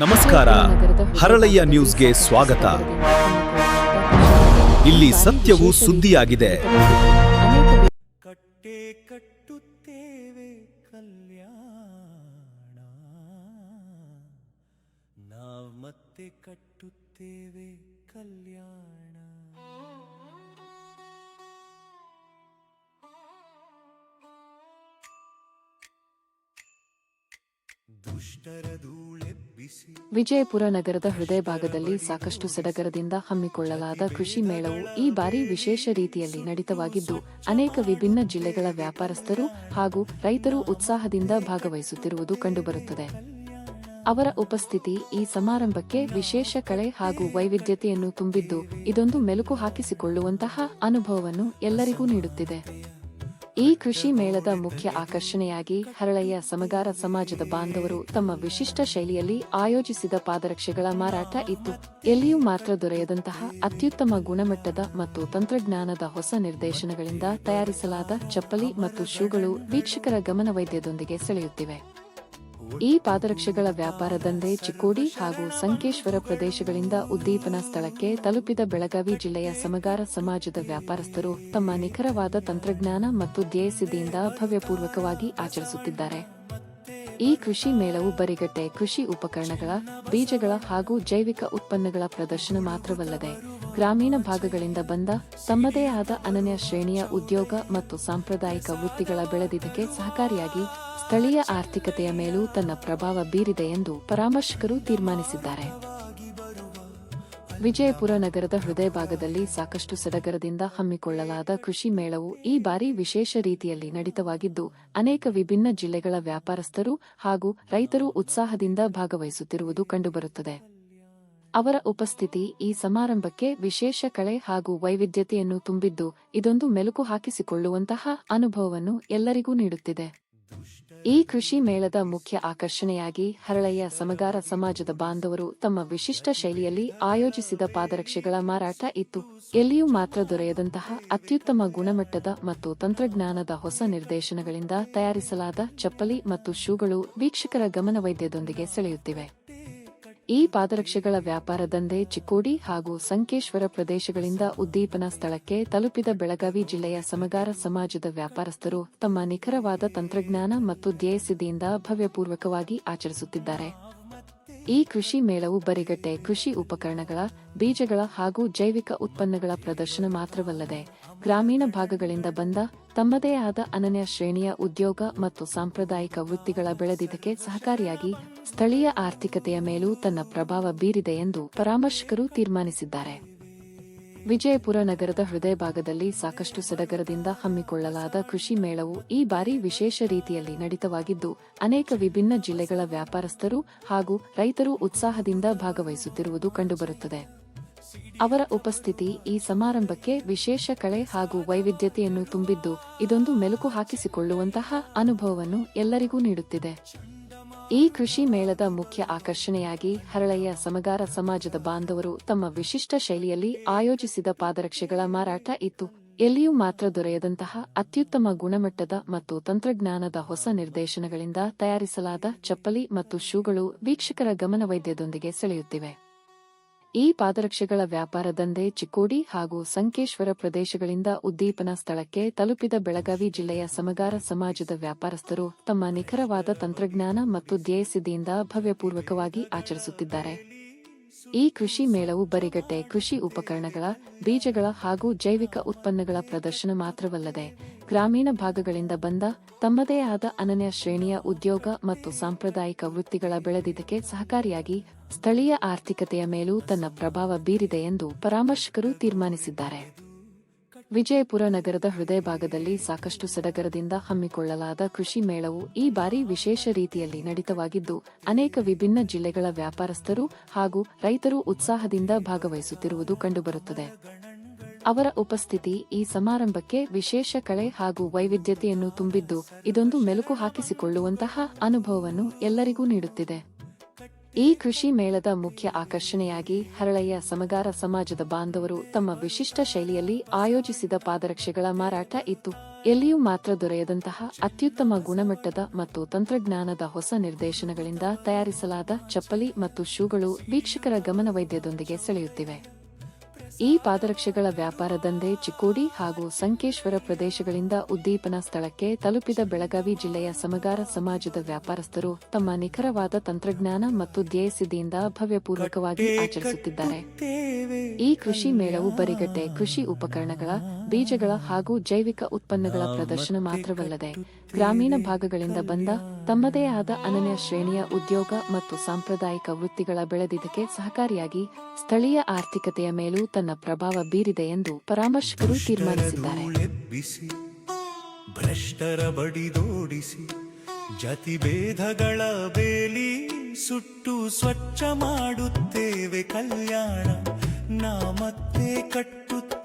ನಮಸ್ಕಾರ. ಹರಳಯ್ಯ ನ್ಯೂಸ್ಗೆ ಸ್ವಾಗತ. ಇಲ್ಲಿ ಸತ್ಯವು ಸುದ್ದಿಯಾಗಿದೆ. ಕಟ್ಟೆ ಕಟ್ಟುತ್ತೇವೆ ಕಲ್ಯಾಣ. ನಾವು ಮತ್ತೆ ಕಟ್ಟುತ್ತೇವೆ ಕಲ್ಯಾಣ. ವಿಜಯಪುರ ನಗರದ ಹೃದಯ ಭಾಗದಲ್ಲಿ ಸಾಕಷ್ಟು ಸಡಗರದಿಂದ ಹಮ್ಮಿಕೊಳ್ಳಲಾದ ಕೃಷಿ ಮೇಳವು ಈ ಬಾರಿ ವಿಶೇಷ ರೀತಿಯಲ್ಲಿ ನಡಿತವಾಗಿದ್ದು, ಅನೇಕ ವಿಭಿನ್ನ ಜಿಲ್ಲೆಗಳ ವ್ಯಾಪಾರಸ್ಥರು ಹಾಗೂ ರೈತರು ಉತ್ಸಾಹದಿಂದ ಭಾಗವಹಿಸುತ್ತಿರುವುದು ಕಂಡುಬರುತ್ತದೆ. ಅವರ ಉಪಸ್ಥಿತಿ ಈ ಸಮಾರಂಭಕ್ಕೆ ವಿಶೇಷ ಕಳೆ ಹಾಗೂ ವೈವಿಧ್ಯತೆಯನ್ನು ತುಂಬಿದ್ದು, ಇದೊಂದು ಮೆಲುಕು ಹಾಕಿಸಿಕೊಳ್ಳುವಂತಹ ಅನುಭವವನ್ನು ಎಲ್ಲರಿಗೂ ನೀಡುತ್ತಿದೆ. ಈ ಕೃಷಿ ಮೇಳದ ಮುಖ್ಯ ಆಕರ್ಷಣೆಯಾಗಿ ಹರಳಯ್ಯ ಸಮಗಾರ ಸಮಾಜದ ಬಾಂಧವರು ತಮ್ಮ ವಿಶಿಷ್ಟ ಶೈಲಿಯಲ್ಲಿ ಆಯೋಜಿಸಿದ ಪಾದರಕ್ಷೆಗಳ ಮಾರಾಟ ಇತ್ತು. ಎಲ್ಲಿಯೂ ಮಾತ್ರ ದೊರೆಯದಂತಹ ಅತ್ಯುತ್ತಮ ಗುಣಮಟ್ಟದ ಮತ್ತು ತಂತ್ರಜ್ಞಾನದ ಹೊಸ ನಿರ್ದೇಶನಗಳಿಂದ ತಯಾರಿಸಲಾದ ಚಪ್ಪಲಿ ಮತ್ತು ಶೂಗಳು ವೀಕ್ಷಕರ ಗಮನವೈದ್ಯದೊಂದಿಗೆ ಸೆಳೆಯುತ್ತಿವೆ. ಈ ಪಾದರಕ್ಷೆಗಳ ವ್ಯಾಪಾರ ದಂಧೆ ಚಿಕ್ಕೋಡಿ ಹಾಗೂ ಸಂಕೇಶ್ವರ ಪ್ರದೇಶಗಳಿಂದ ಉದ್ದೀಪನ ಸ್ಥಳಕ್ಕೆ ತಲುಪಿದ ಬೆಳಗಾವಿ ಜಿಲ್ಲೆಯ ಸಮಗಾರ ಸಮಾಜದ ವ್ಯಾಪಾರಸ್ಥರು ತಮ್ಮ ನಿಖರವಾದ ತಂತ್ರಜ್ಞಾನ ಮತ್ತು ಧ್ಯೇಯಸಿದ್ಧಿಯಿಂದ ಭವ್ಯಪೂರ್ವಕವಾಗಿ ಆಚರಿಸುತ್ತಿದ್ದಾರೆ. ಈ ಕೃಷಿ ಮೇಳವು ಬರಿಗಟ್ಟೆ, ಕೃಷಿ ಉಪಕರಣಗಳ, ಬೀಜಗಳ ಹಾಗೂ ಜೈವಿಕ ಉತ್ಪನ್ನಗಳ ಪ್ರದರ್ಶನ ಮಾತ್ರವಲ್ಲದೆ ಗ್ರಾಮೀಣ ಭಾಗಗಳಿಂದ ಬಂದ ತಮ್ಮದೇ ಆದ ಅನನ್ಯ ಶ್ರೇಣಿಯ ಉದ್ಯೋಗ ಮತ್ತು ಸಾಂಪ್ರದಾಯಿಕ ವೃತ್ತಿಗಳ ಬೆಳೆದಿದ್ದಕ್ಕೆ ಸಹಕಾರಿಯಾಗಿ ಸ್ಥಳೀಯ ಆರ್ಥಿಕತೆಯ ಮೇಲೂ ತನ್ನ ಪ್ರಭಾವ ಬೀರಿದೆ ಎಂದು ಪರಾಮರ್ಶಕರು ತೀರ್ಮಾನಿಸಿದ್ದಾರೆ. ವಿಜಯಪುರ ನಗರದ ಹೃದಯ ಭಾಗದಲ್ಲಿ ಸಾಕಷ್ಟು ಸಡಗರದಿಂದ ಹಮ್ಮಿಕೊಳ್ಳಲಾದ ಕೃಷಿ ಮೇಳವು ಈ ಬಾರಿ ವಿಶೇಷ ರೀತಿಯಲ್ಲಿ ನಡೆತವಾಗಿದ್ದು, ಅನೇಕ ವಿಭಿನ್ನ ಜಿಲ್ಲೆಗಳ ವ್ಯಾಪಾರಸ್ಥರು ಹಾಗೂ ರೈತರು ಉತ್ಸಾಹದಿಂದ ಭಾಗವಹಿಸುತ್ತಿರುವುದು ಕಂಡುಬರುತ್ತದೆ. ಅವರ ಉಪಸ್ಥಿತಿ ಈ ಸಮಾರಂಭಕ್ಕೆ ವಿಶೇಷ ಕಳೆ ಹಾಗೂ ವೈವಿಧ್ಯತೆಯನ್ನು ತುಂಬಿದ್ದು, ಇದೊಂದು ಮೆಲುಕು ಹಾಕಿಸಿಕೊಳ್ಳುವಂತಹ ಅನುಭವವನ್ನು ಎಲ್ಲರಿಗೂ ನೀಡುತ್ತಿದೆ. ಈ ಕೃಷಿ ಮೇಳದ ಮುಖ್ಯ ಆಕರ್ಷಣೆಯಾಗಿ ಹರಳಯ್ಯ ಸಮಗಾರ ಸಮಾಜದ ಬಾಂಧವರು ತಮ್ಮ ವಿಶಿಷ್ಟ ಶೈಲಿಯಲ್ಲಿ ಆಯೋಜಿಸಿದ ಪಾದರಕ್ಷೆಗಳ ಮಾರಾಟ ಇತ್ತು. ಎಲ್ಲಿಯೂ ಮಾತ್ರ ದೊರೆಯದಂತಹ ಅತ್ಯುತ್ತಮ ಗುಣಮಟ್ಟದ ಮತ್ತು ತಂತ್ರಜ್ಞಾನದ ಹೊಸ ನಿರ್ದೇಶನಗಳಿಂದ ತಯಾರಿಸಲಾದ ಚಪ್ಪಲಿ ಮತ್ತು ಶೂಗಳು ವೀಕ್ಷಕರ ಗಮನವೈದ್ಯದೊಂದಿಗೆ ಸೆಳೆಯುತ್ತಿವೆ. ಈ ಪಾದರಕ್ಷೆಗಳ ವ್ಯಾಪಾರ ದಂಧೆ ಚಿಕ್ಕೋಡಿ ಹಾಗೂ ಸಂಕೇಶ್ವರ ಪ್ರದೇಶಗಳಿಂದ ಉದ್ದೀಪನ ಸ್ಥಳಕ್ಕೆ ತಲುಪಿದ ಬೆಳಗಾವಿ ಜಿಲ್ಲೆಯ ಸಮಗಾರ ಸಮಾಜದ ವ್ಯಾಪಾರಸ್ಥರು ತಮ್ಮ ನಿಖರವಾದ ತಂತ್ರಜ್ಞಾನ ಮತ್ತು ಧ್ಯೇಯಸಿದ್ಧಿಯಿಂದ ಭವ್ಯಪೂರ್ವಕವಾಗಿ ಆಚರಿಸುತ್ತಿದ್ದಾರೆ. ಈ ಕೃಷಿ ಮೇಳವು ಬರಿಗಟ್ಟೆ ಕೃಷಿ ಉಪಕರಣಗಳ, ಬೀಜಗಳ ಹಾಗೂ ಜೈವಿಕ ಉತ್ಪನ್ನಗಳ ಪ್ರದರ್ಶನ ಮಾತ್ರವಲ್ಲದೆ ಗ್ರಾಮೀಣ ಭಾಗಗಳಿಂದ ಬಂದ ತಮ್ಮದೇ ಆದ ಅನನ್ಯ ಶ್ರೇಣಿಯ ಉದ್ಯೋಗ ಮತ್ತು ಸಾಂಪ್ರದಾಯಿಕ ವೃತ್ತಿಗಳ ಬೆಳೆದಿದ್ದಕ್ಕೆ ಸಹಕಾರಿಯಾಗಿ ಸ್ಥಳೀಯ ಆರ್ಥಿಕತೆಯ ಮೇಲೂ ತನ್ನ ಪ್ರಭಾವ ಬೀರಿದೆ ಎಂದು ಪರಾಮರ್ಶಕರು ತೀರ್ಮಾನಿಸಿದ್ದಾರೆ. ವಿಜಯಪುರ ನಗರದ ಹೃದಯ ಭಾಗದಲ್ಲಿ ಸಾಕಷ್ಟು ಸಡಗರದಿಂದ ಹಮ್ಮಿಕೊಳ್ಳಲಾದ ಕೃಷಿ ಮೇಳವು ಈ ಬಾರಿ ವಿಶೇಷ ರೀತಿಯಲ್ಲಿ ನಡಿತವಾಗಿದ್ದು, ಅನೇಕ ವಿಭಿನ್ನ ಜಿಲ್ಲೆಗಳ ವ್ಯಾಪಾರಸ್ಥರು ಹಾಗೂ ರೈತರು ಉತ್ಸಾಹದಿಂದ ಭಾಗವಹಿಸುತ್ತಿರುವುದು ಕಂಡುಬರುತ್ತದೆ. ಅವರ ಉಪಸ್ಥಿತಿ ಈ ಸಮಾರಂಭಕ್ಕೆ ವಿಶೇಷ ಕಳೆ ಹಾಗೂ ವೈವಿಧ್ಯತೆಯನ್ನು ತುಂಬಿದ್ದು, ಇದೊಂದು ಮೆಲುಕು ಹಾಕಿಸಿಕೊಳ್ಳುವಂತಹ ಅನುಭವವನ್ನು ಎಲ್ಲರಿಗೂ ನೀಡುತ್ತಿದೆ. ಈ ಕೃಷಿ ಮೇಳದ ಮುಖ್ಯ ಆಕರ್ಷಣೆಯಾಗಿ ಹರಳಯ್ಯ ಸಮಗಾರ ಸಮಾಜದ ಬಾಂಧವರು ತಮ್ಮ ವಿಶಿಷ್ಟ ಶೈಲಿಯಲ್ಲಿ ಆಯೋಜಿಸಿದ ಪಾದರಕ್ಷೆಗಳ ಮಾರಾಟ ಇತ್ತು. ಎಲ್ಲಿಯೂ ಮಾತ್ರ ದೊರೆಯದಂತಹ ಅತ್ಯುತ್ತಮ ಗುಣಮಟ್ಟದ ಮತ್ತು ತಂತ್ರಜ್ಞಾನದ ಹೊಸ ನಿರ್ದೇಶನಗಳಿಂದ ತಯಾರಿಸಲಾದ ಚಪ್ಪಲಿ ಮತ್ತು ಶೂಗಳು ವೀಕ್ಷಕರ ಗಮನವೈದ್ಯದೊಂದಿಗೆ ಸೆಳೆಯುತ್ತಿವೆ. ಈ ಪಾದರಕ್ಷೆಗಳ ವ್ಯಾಪಾರ ದಂಧೆ ಚಿಕ್ಕೋಡಿ ಹಾಗೂ ಸಂಕೇಶ್ವರ ಪ್ರದೇಶಗಳಿಂದ ಉದ್ದೀಪನ ಸ್ಥಳಕ್ಕೆ ತಲುಪಿದ ಬೆಳಗಾವಿ ಜಿಲ್ಲೆಯ ಸಮಗಾರ ಸಮಾಜದ ವ್ಯಾಪಾರಸ್ಥರು ತಮ್ಮ ನಿಖರವಾದ ತಂತ್ರಜ್ಞಾನ ಮತ್ತು ಧ್ಯೇಯಸಿದ್ಧಿಯಿಂದ ಭವ್ಯಪೂರ್ವಕವಾಗಿ ಆಚರಿಸುತ್ತಿದ್ದಾರೆ. ಈ ಕೃಷಿ ಮೇಳವು ಬರಿಗಟ್ಟೆ ಕೃಷಿ ಉಪಕರಣಗಳ, ಬೀಜಗಳ ಹಾಗೂ ಜೈವಿಕ ಉತ್ಪನ್ನಗಳ ಪ್ರದರ್ಶನ ಮಾತ್ರವಲ್ಲದೆ ಗ್ರಾಮೀಣ ಭಾಗಗಳಿಂದ ಬಂದ ತಮ್ಮದೇ ಆದ ಅನನ್ಯ ಶ್ರೇಣಿಯ ಉದ್ಯೋಗ ಮತ್ತು ಸಾಂಪ್ರದಾಯಿಕ ವೃತ್ತಿಗಳ ಬೆಳೆದಿದ್ದಕ್ಕೆ ಸಹಕಾರಿಯಾಗಿ ಸ್ಥಳೀಯ ಆರ್ಥಿಕತೆಯ ಮೇಲೂ ತನ್ನ ಪ್ರಭಾವ ಬೀರಿದೆ ಎಂದು ಪರಾಮರ್ಶಕರು ತೀರ್ಮಾನಿಸಿದ್ದಾರೆ. ವಿಜಯಪುರ ನಗರದ ಹೃದಯ ಭಾಗದಲ್ಲಿ ಸಾಕಷ್ಟು ಸಡಗರದಿಂದ ಹಮ್ಮಿಕೊಳ್ಳಲಾದ ಕೃಷಿ ಮೇಳವು ಈ ಬಾರಿ ವಿಶೇಷ ರೀತಿಯಲ್ಲಿ ನಡೆತವಾಗಿದ್ದು, ಅನೇಕ ವಿಭಿನ್ನ ಜಿಲ್ಲೆಗಳ ವ್ಯಾಪಾರಸ್ಥರು ಹಾಗೂ ರೈತರು ಉತ್ಸಾಹದಿಂದ ಭಾಗವಹಿಸುತ್ತಿರುವುದು ಕಂಡುಬರುತ್ತದೆ. ಅವರ ಉಪಸ್ಥಿತಿ ಈ ಸಮಾರಂಭಕ್ಕೆ ವಿಶೇಷ ಕಳೆ ಹಾಗೂ ವೈವಿಧ್ಯತೆಯನ್ನು ತುಂಬಿದ್ದು, ಇದೊಂದು ಮೆಲುಕು ಹಾಕಿಸಿಕೊಳ್ಳುವಂತಹ ಅನುಭವವನ್ನು ಎಲ್ಲರಿಗೂ ನೀಡುತ್ತಿದೆ. ಈ ಕೃಷಿ ಮೇಳದ ಮುಖ್ಯ ಆಕರ್ಷಣೆಯಾಗಿ ಹರಳೆಯ ಸಮಗಾರ ಸಮಾಜದ ಬಾಂಧವರು ತಮ್ಮ ವಿಶಿಷ್ಟ ಶೈಲಿಯಲ್ಲಿ ಆಯೋಜಿಸಿದ ಪಾದರಕ್ಷೆಗಳ ಮಾರಾಟ ಇತ್ತು. ಎಲ್ಲಿಯೂ ಮಾತ್ರ ದೊರೆಯದಂತಹ ಅತ್ಯುತ್ತಮ ಗುಣಮಟ್ಟದ ಮತ್ತು ತಂತ್ರಜ್ಞಾನದ ಹೊಸ ನಿರ್ದೇಶನಗಳಿಂದ ತಯಾರಿಸಲಾದ ಚಪ್ಪಲಿ ಮತ್ತು ಶೂಗಳು ವೀಕ್ಷಕರ ಗಮನವೈದ್ಯದೊಂದಿಗೆ ಸೆಳೆಯುತ್ತಿವೆ. ಈ ಪಾದರಕ್ಷೆಗಳ ವ್ಯಾಪಾರ ದಂಧೆ ಚಿಕ್ಕೋಡಿ ಹಾಗೂ ಸಂಕೇಶ್ವರ ಪ್ರದೇಶಗಳಿಂದ ಉದ್ದೀಪನ ಸ್ಥಳಕ್ಕೆ ತಲುಪಿದ ಬೆಳಗಾವಿ ಜಿಲ್ಲೆಯ ಸಮಗಾರ ಸಮಾಜದ ವ್ಯಾಪಾರಸ್ಥರು ತಮ್ಮ ನಿಖರವಾದ ತಂತ್ರಜ್ಞಾನ ಮತ್ತು ಧ್ಯೇಯಸಿದ್ಧಿಯಿಂದ ಭವ್ಯಪೂರ್ವಕವಾಗಿ ಆಚರಿಸುತ್ತಿದ್ದಾರೆ. ಈ ಕೃಷಿ ಮೇಳವು ಬರಿಗಟ್ಟೆ ಕೃಷಿ ಉಪಕರಣಗಳ ಬೀಜಗಳ ಹಾಗೂ ಜೈವಿಕ ಉತ್ಪನ್ನಗಳ ಪ್ರದರ್ಶನ ಮಾತ್ರವಲ್ಲದೆ ಗ್ರಾಮೀಣ ಭಾಗಗಳಿಂದ ಬಂದ ತಮ್ಮದೇ ಆದ ಅನನ್ಯ ಶ್ರೇಣಿಯ ಉದ್ಯೋಗ ಮತ್ತು ಸಾಂಪ್ರದಾಯಿಕ ವೃತ್ತಿಗಳ ಬೆಳೆದಿದ್ದಕ್ಕೆ ಸಹಕಾರಿಯಾಗಿ ಸ್ಥಳೀಯ ಆರ್ಥಿಕತೆಯ ಮೇಲೂ ತನ್ನ ಪ್ರಭಾವ ಬೀರಿದೆ ಎಂದು ಪರಾಮರ್ಶಕರು ತೀರ್ಮಾನಿಸಿದ್ದಾರೆ. ಭ್ರಷ್ಟರ ಬಡಿದೋಡಿಸಿ ಜಾತಿ ಭೇದಗಳ ಬೇಲಿ ಸುಟ್ಟು ಸ್ವಚ್ಛ ಮಾಡುತ್ತೇವೆ ಕಲ್ಯಾಣ ನಾ ಮತ್ತೆ ಕಟ್ಟುತ್ತೇವೆ.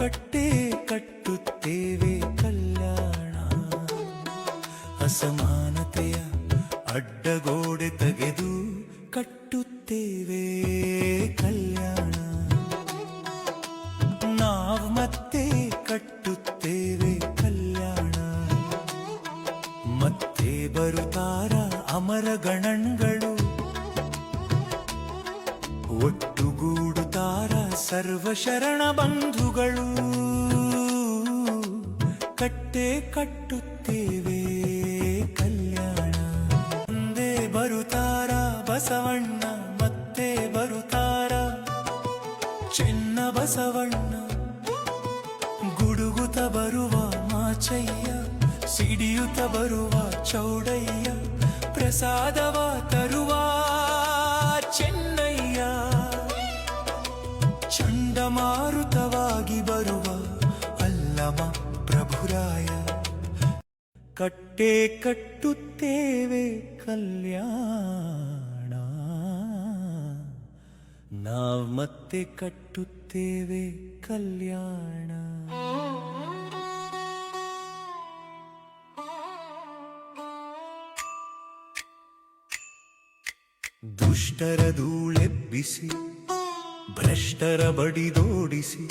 ಕಟ್ಟೆ ಕಟ್ಟುತ್ತೇವೆ ಕಲ್ಯಾಣ. ಅಸಮಾನತೆಯ ಅಡ್ಡಗೋಡೆ ತೆಗೆದು ಒಟ್ಟುಗೂಡುತ್ತಾರ ಸರ್ವ ಶರಣ ಬಂಧುಗಳು ಕಟ್ಟೆ ಕಟ್ಟುತ್ತೇವೆ ಕಲ್ಯಾಣ. ಮುಂದೆ ಬರುತ್ತಾರ ಬಸವಣ್ಣ, ಮತ್ತೆ ಬರುತ್ತಾರ ಚಿನ್ನ ಬಸವಣ್ಣ. ಗುಡುಗುತ ಬರುವ ಮಾಚಯ್ಯ ಸಿಡಿಯುತ್ತ ಬರುವ ಚೌಡಯ್ಯ, ಪ್ರಸಾದವ ತರುವ ಕಟ್ಟೆ ಕಟ್ಟುತ್ತೇವೆ ಕಲ್ಯಾಣ. ನಾವ್ ಮತ್ತೆ ಕಟ್ಟುತ್ತೇವೆ ಕಲ್ಯಾಣ. ದುಷ್ಟರ ಧೂಳೆಬ್ಬಿಸಿ ಭ್ರಷ್ಟರ ಬಡಿದೋಡಿಸಿ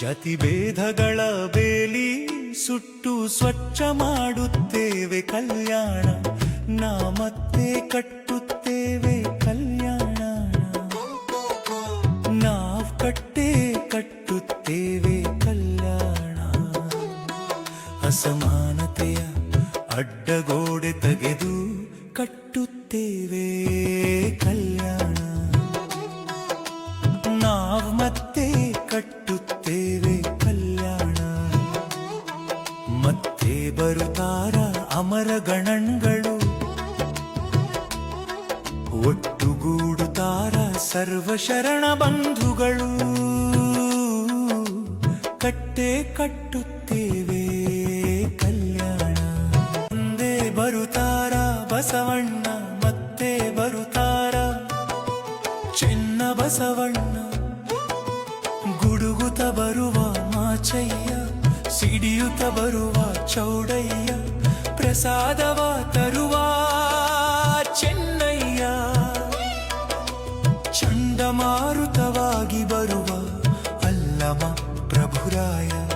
ಜಾತಿ ಭೇದಗಳ ಬೇಲಿ ಸುಟ್ಟು ಸ್ವಚ್ಛ ಮಾಡುತ್ತೇವೆ ಕಲ್ಯಾಣ. ನಾ ಮತ್ತೆ ಕಟ್ಟುತ್ತೇವೆ ಮತ್ತೆ ಬರುತ್ತಾರ ಅಮರ ಗಣಗಳು ಒಟ್ಟುಗೂಡುತ್ತಾರ ಸರ್ವ ಶರಣ ಬಂಧುಗಳು? ಕಟ್ಟೆ ಕಟ್ಟುತ್ತೇವೆ ಕಲ್ಯಾಣ. ಮುಂದೆ ಬರುತ್ತಾರ ಬಸವಣ್ಣ, ಮತ್ತೆ ಬರುತ್ತಾರ ಚಿನ್ನ ಬಸವಣ್ಣ. ಗುಡುಗುತ ಬರುವ ಮಾಚಯ್ಯ ಸಿಡಿಯುತ್ತ ಬರುವ ಚೌಡಯ್ಯ ಪ್ರಸಾದವ ತರುವ ಚೆನ್ನಯ್ಯ. ಚಂಡಮಾರುತವಾಗಿ ಬರುವ ಅಲ್ಲಮ ಪ್ರಭುರಾಯ.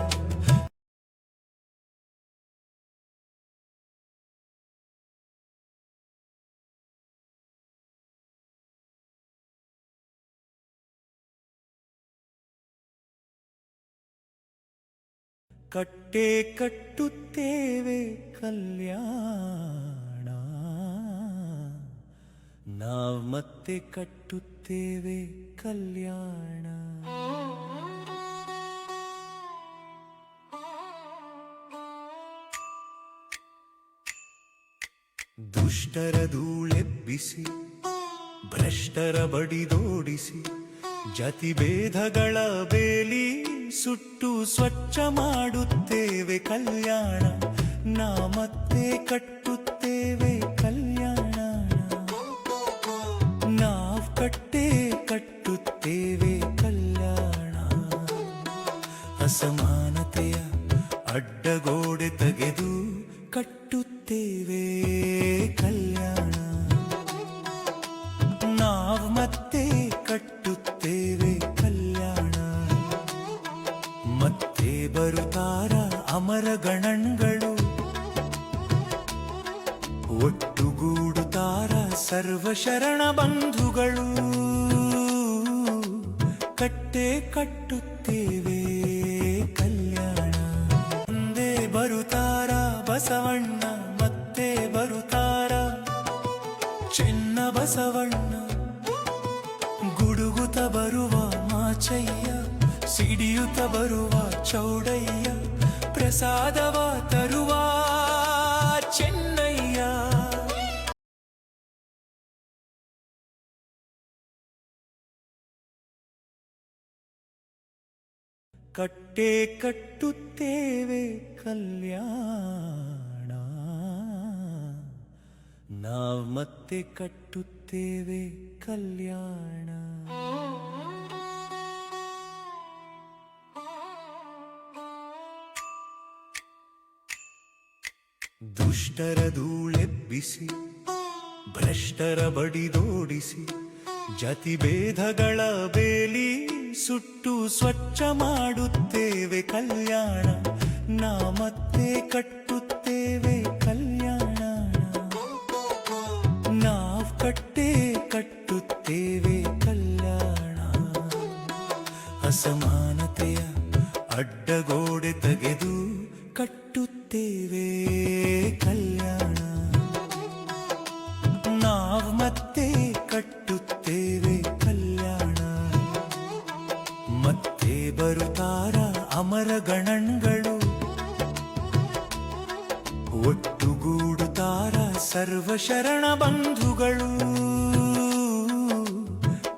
ಕಟ್ಟೆ ಕಟ್ಟುತ್ತೇವೆ ಕಲ್ಯಾಣ. ನಾವ್ ಮತ್ತೆ ಕಟ್ಟುತ್ತೇವೆ ಕಲ್ಯಾಣ. ದುಷ್ಟರ ಧೂಳೆಬ್ಬಿಸಿ ಭ್ರಷ್ಟರ ಬಡಿದೋಡಿಸಿ ಜಾತಿ ಭೇದಗಳ ಬೇಲಿ ಸುಟ್ಟು ಸ್ವಚ್ಛ ಮಾಡುತ್ತೇವೆ ಕಲ್ಯಾಣ. ನಾ ಮತ್ತೆ ಕಟ್ಟುತ್ತೇವೆ ಕಲ್ಯಾಣ. ನಾವ್ ಕಟ್ಟೆ ಅಮರ ಗಣನ್ಗಳು ಒಟ್ಟುಗೂಡುತ್ತಾರ ಸರ್ವ ಶರಣ ಬಂಧುಗಳು. ಕಟ್ಟೆ ಕಟ್ಟುತ್ತೇವೆ ಕಲ್ಯಾಣ. ಮುಂದೆ ಬರುತ್ತಾರ ಬಸವಣ್ಣ, ಮತ್ತೆ ಬರುತ್ತಾರ ಚಿನ್ನ ಬಸವಣ್ಣ. ಗುಡುಗುತ ಬರುವ ಮಾಚಯ್ಯ ಸಿಡಿಯುತ ಬರುವ ಚೌಡಯ್ಯ. ಪ್ರಸಾದವ ತರುವ ಚೆನ್ನಯ್ಯ. ಕಟ್ಟೆ ಕಟ್ಟುತ್ತೇವೆ ಕಲ್ಯಾಣ. ನಾವ್ ಮತ್ತೆ ಕಟ್ಟುತ್ತೇವೆ ಕಲ್ಯಾಣ. ದುಷ್ಟರ ಧೂಳೆಬ್ಬಿಸಿ ಭ್ರಷ್ಟರ ಬಡಿದೋಡಿಸಿ ಜಾತಿ ಭೇದಗಳ ಬೇಲಿ ಸುಟ್ಟು ಸ್ವಚ್ಛ ಮಾಡುತ್ತೇವೆ ಕಲ್ಯಾಣ ನಾ ಮತ್ತೆ ಕಟ್ಟುತ್ತೇವೆ. ಸರ್ವಶರಣ ಬಂಧುಗಳು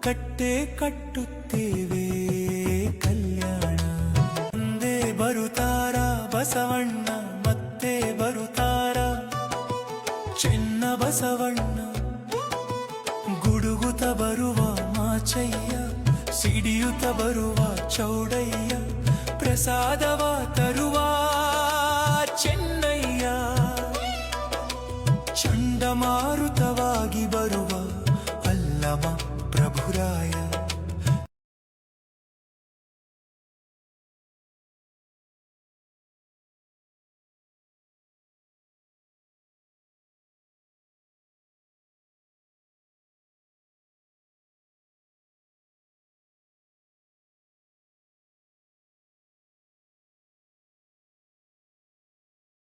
ಕಟ್ಟೆ ಕಟ್ಟುತ್ತೇವೆ ಕಲ್ಯಾಣ ಮುಂದೆ ಬರುತ್ತಾರ ಬಸವಣ್ಣ ಮತ್ತೆ ಬರುತ್ತಾರ ಚೆನ್ನ ಬಸವಣ್ಣ ಗುಡುಗುತ್ತ ಬರುವ ಮಾಚಯ್ಯ ಸಿಡಿಯುತ್ತ ಬರುವ ಚೌಡಯ್ಯ ಪ್ರಸಾದವ പ്രഭുരായ